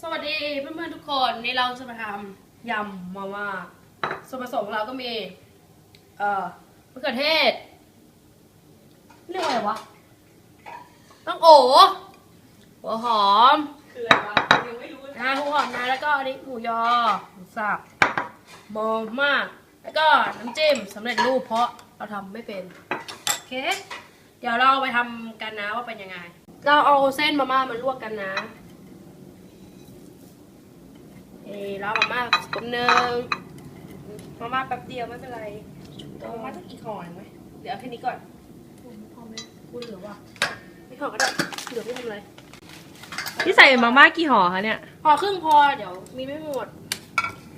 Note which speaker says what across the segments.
Speaker 1: สวัสดีเพื่อนๆทุกคนนี่เราจะมาทำยำมาม่าส่วนผสมของเราก็มี เอ่อมะเขือเทศเรียกว่าอะไรวะต้องโอหัวหอม
Speaker 2: คืออะไรวะยังไม่รู้เลย
Speaker 1: นะหัวหอมนะแล้วก็อันนี้หมูยอหมูสับมอมาก แล้วก็น้ำจิ้มสำเร็จรูปเพราะเราทำไม่เป็นโอเค เดี๋ยวเราไปทำกันนะว่าเป็นยังไง เราเอาเส้นมาม่ามาลวกกันนะ เอ้ยแล้วมาม่าสักหนึ่ง
Speaker 2: มาม่าแป๊บเดียวไม่เป็นไรเอามาม่าต้องอีกห่อหนึ่งไหมเดี๋ยวเอาแค่นี้ก่อน
Speaker 1: พอไหมพูดเหลือว่ะไม่พอก็ได้เหลือไม่ทำอะไร
Speaker 2: พี่ใส่มาม่ากี่ห่อคะเนี่ย
Speaker 1: พอครึ่งพอเดี๋ยวมีไม่หมด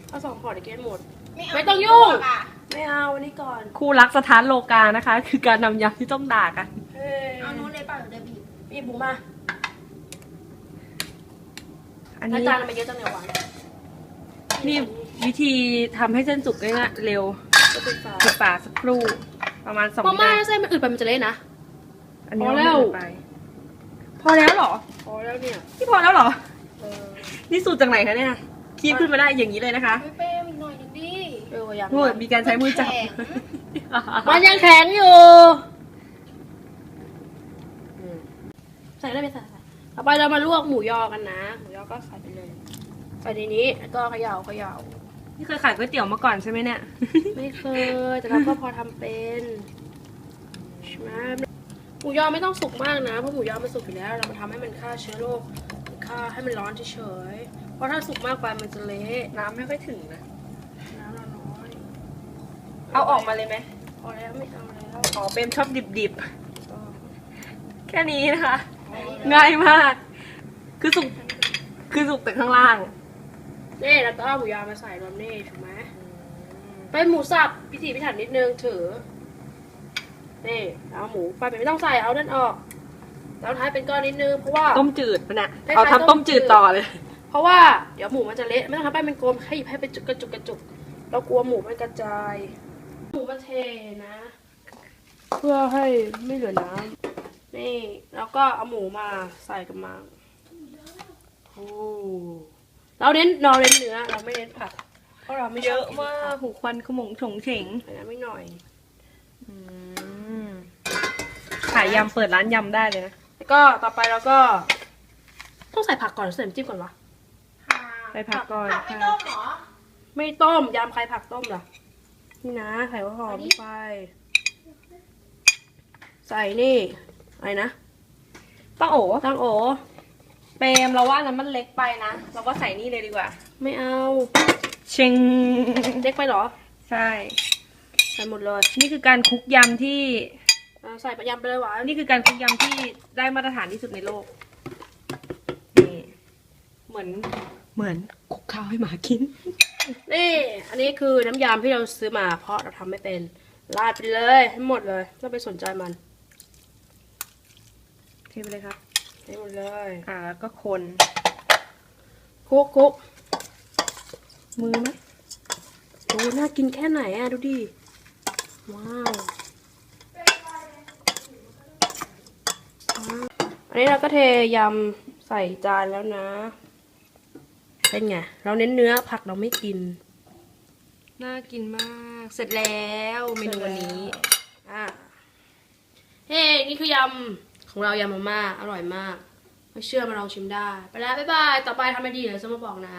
Speaker 1: เอาสองพอเดี๋ยวเกณหมด ไม่ต้องยุ่งไม่เอาวันนี้ก่อน
Speaker 2: คู่รักสถานโลกานะคะ คือการนำยำที่ต้องด่ากัน
Speaker 1: เฮ้ย
Speaker 3: เอานู้นเลยเปล่าเดี๋ยวบีบ
Speaker 1: บีบบุมา
Speaker 2: อัน
Speaker 1: อา
Speaker 2: นี้
Speaker 1: จารย์มาเยอะจังเลยหวา น
Speaker 2: นี่วิธีทำให้เส้นสุกง่ายๆเร็ว
Speaker 1: ก็เป็นฝา
Speaker 2: ปิดฝาสักครู่ ประมาณสอง
Speaker 1: มาม่า
Speaker 2: วินาที
Speaker 1: เส้นมันอืดไปมันจะเละนะ
Speaker 2: อันนี้
Speaker 1: พอแล้ว
Speaker 2: ไม่ไป พอแล้วเหรอ
Speaker 1: พอแล้วเนี่ย
Speaker 2: พี่พอแล้วเหรอ
Speaker 1: เออ
Speaker 2: นี่สูตรจากไหนคะเนี่ยคีบขึ้นมาได้อย่างนี้เลยนะคะ
Speaker 3: ไม่เป้มอีกหน่อยหนึงดิ
Speaker 1: เออยัง
Speaker 2: โอ้ยมีการใช้มือจับ
Speaker 3: แข็ง
Speaker 1: มันยังแข็งอยู่อืมใส่ได้ไหมใส่ใส่ต่อไปเรามาลวกหมูยอกันนะ หมูยอก็ใส่ไปเลย ใส่ในนี้แล้วก็เขย่าเขย่า
Speaker 2: นี่เคยขายก๋วยเตี๋ยวมาก่อนใช่ไหมเนี่ย
Speaker 1: ไม่เคย แต่เราก็พอทำเป็นใช่ไหมหมูยอไม่ต้องสุกมากนะเพราะหมูยอมันสุกอยู่แล้ว เรามาทำให้มันฆ่าเชื้อโรคฆ่าให้มันร้อนเฉยๆเพราะถ้าสุกมากไปมันจะเละ
Speaker 2: น้ำไม่ค่อยถึงนะ
Speaker 1: น้ำเราน้อย
Speaker 2: เอาออกมาเลยไหม
Speaker 1: พอแล้วไม่เอาแล้ว
Speaker 2: อ๋อเปรมชอบดิบ
Speaker 1: ก็
Speaker 2: ๆแค่นี้นะคะ ง่ายมาก คือสุก คือสุกแต่ข้างล่าง
Speaker 1: นี่แล้วก็เอาหมูยอมาใส่รวมนี่ถูกไหมเป็นหมูสับพิถีพิถันนิดนึงถือนี่เอาหมูไปไม่ต้องใส่เอานั่นออกแล้วท้ายเป็นก้อนนิดนึงเพราะว่า
Speaker 2: ต้มจืดปะเนี่ย
Speaker 1: คล้ายๆ
Speaker 2: เอาทำต้มจืดต่อเลย
Speaker 1: เพราะว่าเดี๋ยวหมูมันจะเละไม่ต้องทำให้มันกลมให้หยิบให้เป็นจุกกระจุกกระจุกเรากลัวหมูมันกระจาย หมูมันเทนะ เพื่อให้ไม่เหลือน้ำนี่ แล้วก็เอาหมูมาใส่กับมังโอ้ เราเน้นเราเน้นเนื้อเราไม่เน้นผัก เพราะเราไม่ช
Speaker 2: เย
Speaker 1: อบ
Speaker 2: อะ
Speaker 1: กิน
Speaker 2: มาก
Speaker 1: ผัก
Speaker 2: หูควันขโมงโฉงเฉง
Speaker 1: อันนั้นไม่หน่อย
Speaker 2: ขายยำเปิดร้านยำได้เลยนะ
Speaker 1: แล้วก็ต่อไปเราก็ต้องใส่ผักก่อนหรือใส่น้ำจิ้มก่อนวะ
Speaker 2: ไปพักก่อน
Speaker 3: ไม่
Speaker 2: ค่ะ
Speaker 3: ต้มเหรอ
Speaker 1: ไม่ต้มยำใครผักต้มล่ะนี่นะใส่หัวหอมไป ใส่นี่อะไรนะ
Speaker 2: ต้องโอ้
Speaker 1: ตั้งโอ
Speaker 2: เปรมเราว่านั้นมันเล็กไปนะ เราก็ใส่นี่เลยดีกว่า
Speaker 1: ไม่เอา
Speaker 2: เชิง
Speaker 1: เล็กไปเหรอ
Speaker 2: ใช่
Speaker 1: ใส่หมดเลย
Speaker 2: นี่คือการคลุกยำที่
Speaker 1: เอาใส่ประยำไปเลยหวาน
Speaker 2: นี่คือการคลุกยำที่ได้มาตรฐานที่สุดในโลก นี่เหมือนเหมือนคลุกข้าวให้หมากิน
Speaker 1: นี่ อันนี้คือน้ำยำที่เราซื้อมาเพราะเราทำไม่เป็นราดไปเลยให้หมดเลยไม่ต้องไปสนใจมัน
Speaker 2: เทไปเลยครับ
Speaker 1: ให้หมดเลย
Speaker 2: อ่าแล้วก็คน
Speaker 1: คลุกคลุก
Speaker 2: มือไหม
Speaker 1: ดูน่ากินแค่ไหนอะ ดูดิ ว้าว อันนี้เราก็เทยำใส่จานแล้วนะ เป็นไง เราเน้นเนื้อผักเราไม่กิน
Speaker 2: น่ากินมาก เสร็จแล้วเมนูวันนี้
Speaker 1: อะ เฮ้ นี่คือยำ ของเรายำมาม่าอร่อยมาก ไม่เชื่อมาลองชิมได้ ไปแล้ว บ๊ายบาย ต่อไปทำอะไรดีเดี๋ยวจะมาบอกนะ